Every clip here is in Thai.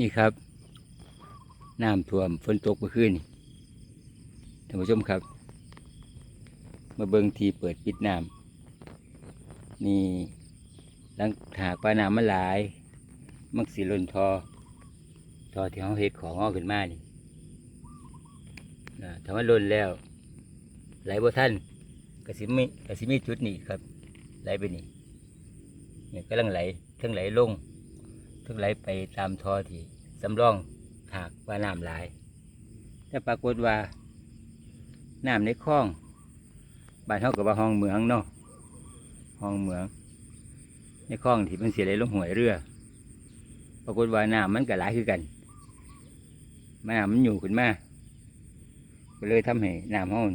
นี่ครับน้ำท่วมฝนตกเมื่อคืนท่านผู้ชมครับ มาเบิ่งทีเปิดปิดน้ำนี่หลังหากว่าน้ำมันหลาย มักสิล้นทอ ทอที่เขาเฮ็ดของงอกขึ้นมานี่ถ้ามันลนแล้ว ไหลบ่ทันกระสิมีกระสิมีจุดนี้ครับ ไหลไปนี่เนี่ยกำลังไหลทั้งไหลลง ทั้งไหลไปตามท่อที่สำรองหากว่าน้ำหลาย แต่ปรากฏว่าน้ำในคลองบ้านเท่ากับว่าห้องเหมืองเนาะห้องเหมือง ในคลองที่มันเสียไหลลงห่วยเรือ ปรากฏว่าน้ำมันก็หลายคือกันน้ำมันอยู่ขึ้นมาก็เลยทำให้น้ำห้อง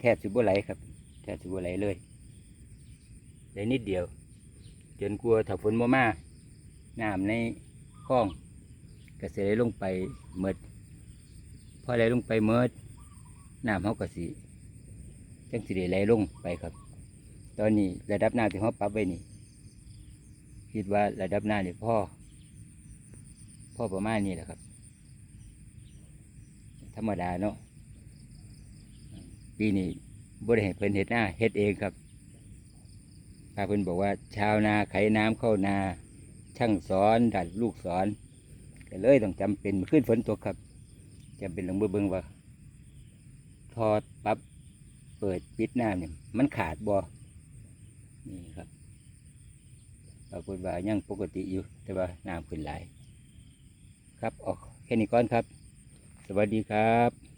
แทบสิบ่ไหลครับ แทบสิบ่ไหลเลยไหลนิดเดียว จนกลัวถ้าฝนบ่มา น้ำในคลองก็เสียไหลลงไปเมดพอไหลลงไปเมดน้ำเขาก็สิจังสิได้ไหลลงไปครับ ตอนนี้ระดับน้ำที่เขาปรับไว้นี่คิดว่าระดับน้ำนี่พ่อพ่อประมาณนี้แหละครับ ธรรมดาเนาะปีนี้บริเหตุเพิ่นเฮ็ดหน้าเฮ็ดเองครับพาเพิ่นบอกว่า ชาวนาไขน้ำเข้านา ช่างสอนดัดลูกสอนก็เลยต้องจำเป็นขึ้นฝนตกครับจำเป็นต้องเบิ่งว่า ทอดปรับเปิดปิดน้ำเนี่ยมันขาดบ่นี่ครับปรากฏว่ายังปกติอยู่ แต่ว่าน้ำขึ้นหลาย ครับออกแค่นี้ก่อนครับ สวัสดีครับ